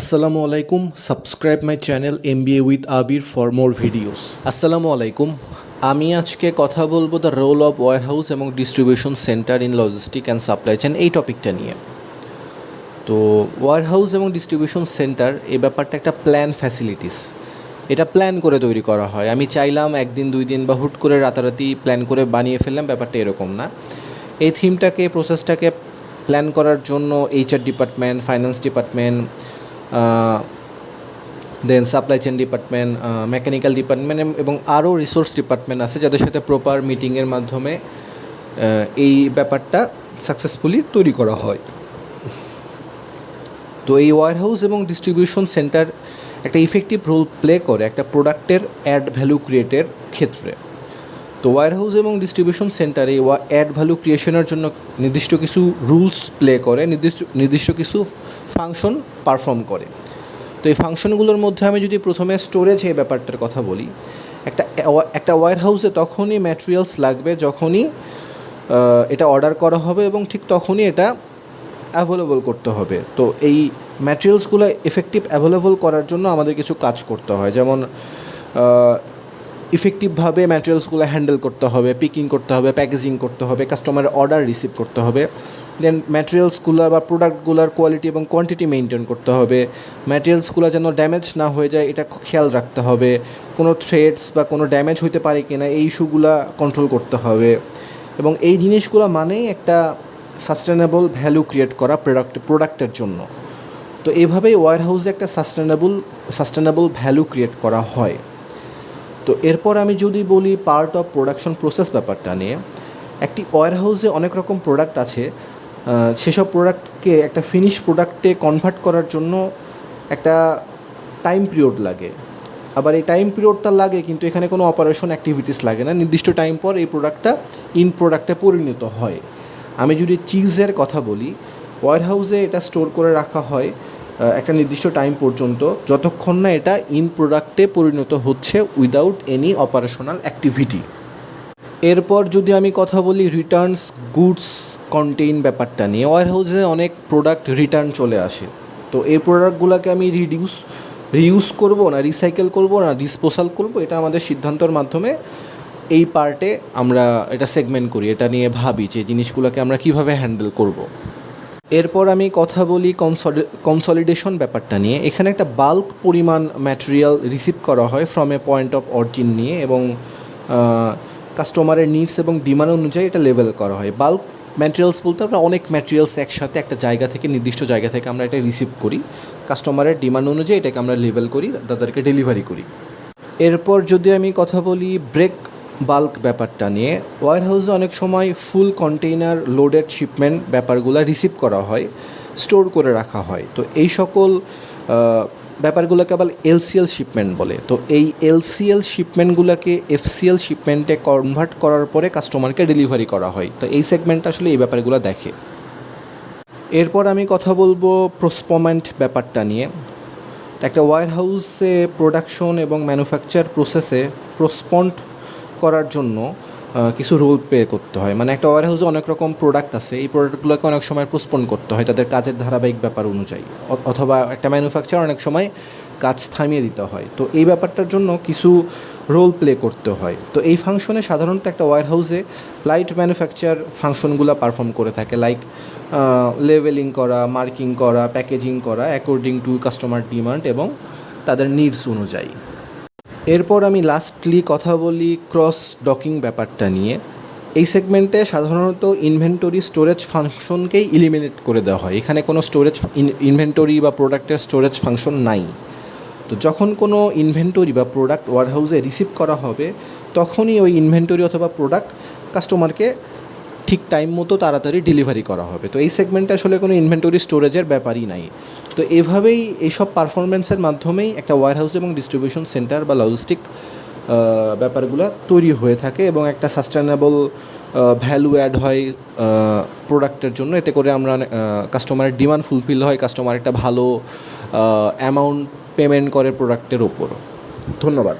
আসসালামু আলাইকুম subscribe my channel M B A with Abir for more videos আসসালামু আলাইকুম আমি আজকে কথা বলব the role of warehouse এবং distribution centre in logistic and supply chain এই টপিকটা নিয়ে। তো ওয়ার হাউস এবং ডিস্ট্রিবিউশন সেন্টার এই ব্যাপারটা একটা প্ল্যান ফ্যাসিলিটিস এটা প্ল্যান করে তৈরি করা হয়। আমি চাইলাম একদিন, দুই দিন বা হুট করে রাতারাতি প্ল্যান করে বানিয়ে ফেললাম, ব্যাপারটা এরকম না। এই থিমটাকে প্রসেসটাকে প্ল্যান করার জন্য HR department finance department then supply chain department mechanical department এবং আরও রিসোর্স ডিপার্টমেন্ট আছে যাদের সাথে প্রপার মিটিংয়ের মাধ্যমে এই ব্যাপারটা সাকসেসফুলি তৈরি করা হয়। তো এই ওয়ার হাউস এবং ডিস্ট্রিবিউশন সেন্টার একটা ইফেক্টিভ রোল প্লে করে একটা প্রোডাক্টের অ্যাড ভ্যালু ক্রিয়েটের ক্ষেত্রে। তো ওয়ার হাউস এবং ডিস্ট্রিবিউশন সেন্টারে ওয়া অ্যাড ভ্যালু ক্রিয়েশনের জন্য নির্দিষ্ট কিছু রুলস প্লে করে, নির্দিষ্ট নির্দিষ্ট কিছু ফাংশন পারফর্ম করে। তো এই ফাংশনগুলোর মধ্যে আমি যদি প্রথমে স্টোরেজ এই ব্যাপারটার কথা বলি, একটা একটা ওয়ার হাউসে তখনই ম্যাটেরিয়ালস লাগবে যখনই এটা অর্ডার করা হবে এবং ঠিক তখনই এটা অ্যাভেলেবল করতে হবে। তো এই ম্যাটেরিয়ালসগুলো এফেক্টিভ অ্যাভেলেবল করার জন্য আমাদের কিছু কাজ করতে হয়। যেমন ইফেক্টিভভাবে ম্যাটেরিয়ালসগুলো হ্যান্ডেল করতে হবে পিকিং করতে হবে প্যাকেজিং করতে হবে কাস্টমারের অর্ডার রিসিভ করতে হবে। দেন ম্যাটেরিয়ালসগুলো বা প্রোডাক্টগুলোর কোয়ালিটি এবং কোয়ান্টিটি মেনটেন করতে হবে। ম্যাটেরিয়ালসগুলো যেন ড্যামেজ না হয়ে যায়, এটা খেয়াল রাখতে হবে। কোনো থ্রেডস বা কোনো ড্যামেজ হইতে পারে কিনা, এই ইস্যুগুলো কন্ট্রোল করতে হবে। এবং এই জিনিসগুলো মানেই একটা সাস্টেনেবল ভ্যালু ক্রিয়েট করা প্রোডাক্ট প্রোডাক্টের জন্য। তো এইভাবেই ওয়ার হাউসে একটা সাস্টেনেবল সাস্টেনেবল ভ্যালু ক্রিয়েট করা হয়। তো এরপর আমি যদি বলি পার্ট অফ প্রোডাকশন প্রসেস ব্যাপারটা নিয়ে, একটি ওয়ার হাউসে অনেক রকম প্রোডাক্ট আছে সেসব প্রোডাক্টকে একটা ফিনিশ প্রোডাক্টে কনভার্ট করার জন্য একটা টাইম পিরিয়ড লাগে। আবার এই টাইম পিরিয়ডটা লাগে, কিন্তু এখানে কোনো অপারেশন অ্যাক্টিভিটিস লাগে না। নির্দিষ্ট টাইম পর এই প্রোডাক্টটা ইন প্রোডাক্টে পরিণত হয়। আমি যদি চিজের কথা বলি ওয়ার হাউসে এটা স্টোর করে রাখা হয় একটা নির্দিষ্ট টাইম পর্যন্ত। যতক্ষণ না এটা ইন প্রোডাক্টে পরিণত হচ্ছে উইদাউট এনি অপারেশনাল অ্যাক্টিভিটি এরপর যদি আমি কথা বলি রিটার্নস গুডস কন্টেইন ব্যাপারটা নিয়ে ওয়ার হাউসে অনেক প্রোডাক্ট রিটার্ন চলে আসে। তো এই প্রোডাক্টগুলোকে আমি রিডিউস রিউজ করব না রিসাইকেল করব না ডিসপোজাল করব, এটা আমাদের সিদ্ধান্তর মাধ্যমে এই পার্টে আমরা এটা সেগমেন্ট করি। এটা নিয়ে ভাবি যে জিনিসগুলোকে আমরা কীভাবে হ্যান্ডেল করব। এরপর আমি কথা বলি কনসলিডেশন ব্যাপারটা নিয়ে। এখানে একটা বাল্ক পরিমাণ ম্যাটেরিয়াল রিসিভ করা হয় from a point of origin নিয়ে এবং কাস্টমারের নিডস এবং ডিমান্ড অনুযায়ী এটা লেভেল করা হয়। বাল্ক ম্যাটেরিয়ালস বলতে আমরা অনেক ম্যাটেরিয়ালস একসাথে একটা জায়গা থেকে, নির্দিষ্ট জায়গা থেকে আমরা এটা রিসিভ করি। কাস্টমারের ডিমান্ড অনুযায়ী এটাকে আমরা লেভেল করি, তাদেরকে ডেলিভারি করি। এরপর যদি আমি কথা বলি ব্রেক বাল্ক ব্যাপারটা নিয়ে। ওয়ার হাউসে অনেক সময় ফুল কন্টেইনার লোডেড শিপমেন্ট ব্যাপারগুলো রিসিভ করা হয়, স্টোর করে রাখা হয়। তো এই সকল ব্যাপারগুলোকে আবার এলসিএল শিপমেন্ট বলে। তো এই এলসিএল শিপমেন্টগুলোকে এফসিএল শিপমেন্টে কনভার্ট করার পরে কাস্টমারকে ডেলিভারি করা হয়। তো এই সেগমেন্টটা আসলে এই ব্যাপারগুলো দেখে। এরপর আমি কথা বলব প্রসপমেন্ট ব্যাপারটা নিয়ে। একটা ওয়ার হাউসে প্রোডাকশন এবং ম্যানুফ্যাকচার প্রসেসে প্রসপন্ড করার জন্য কিছু রোল প্লে করতে হয়। মানে একটা ওয়ার হাউসে অনেক রকম প্রোডাক্ট আছে, এই প্রোডাক্টগুলোকে অনেক সময় পোস্টপন করতে হয় তাদের কাজের ধারাবাহিক ব্যাপার অনুযায়ী। অথবা একটা ম্যানুফ্যাকচার অনেক সময় কাজ থামিয়ে দিতে হয়। তো এই ব্যাপারটার জন্য কিছু রোল প্লে করতে হয়। তো এই ফাংশনে সাধারণত একটা ওয়ার হাউসে লাইট ম্যানুফ্যাকচার ফাংশনগুলো পারফর্ম করে থাকে। লাইক লেভেলিং করা মার্কিং করা প্যাকেজিং করা অ্যাকর্ডিং টু কাস্টমার ডিমান্ড এবং তাদের নিডস অনুযায়ী। এরপর আমি লাস্টলি কথা বলি ক্রস ডকিং ব্যাপারটা নিয়ে। এই সেগমেন্টে সাধারণত ইনভেন্টরি স্টোরেজ ফাংশনকেই ইলিমিনেট করে দেওয়া হয়। এখানে কোনো স্টোরেজ ইনভেন্টরি বা প্রোডাক্টের স্টোরেজ ফাংশন নাই। তো যখন কোনো ইনভেন্টরি বা প্রোডাক্ট ওয়ারহাউসে রিসিভ করা হবে, তখনই ওই ইনভেন্টরি অথবা প্রোডাক্ট কাস্টমারকে ঠিক টাইম মতো তাড়াতাড়ি ডেলিভারি করা হবে। তো এই সেগমেন্টে আসলে কোনো ইনভেন্টরি স্টোরেজের ব্যাপারই নাই। তো এভাবেই এইসব পারফরমেন্সের মাধ্যমেই একটা ওয়ারহাউস এবং ডিস্ট্রিবিউশন সেন্টার বা লজিস্টিক ব্যাপারগুলো তৈরি হয়ে থাকে এবং একটা সাস্টেনেবল ভ্যালু অ্যাড হয় প্রোডাক্টের জন্য। এতে করে আমরা কাস্টমারের ডিমান্ড ফুলফিল হয় কাস্টমার একটা ভালো অ্যামাউন্ট পেমেন্ট করে প্রোডাক্টের ওপর। ধন্যবাদ।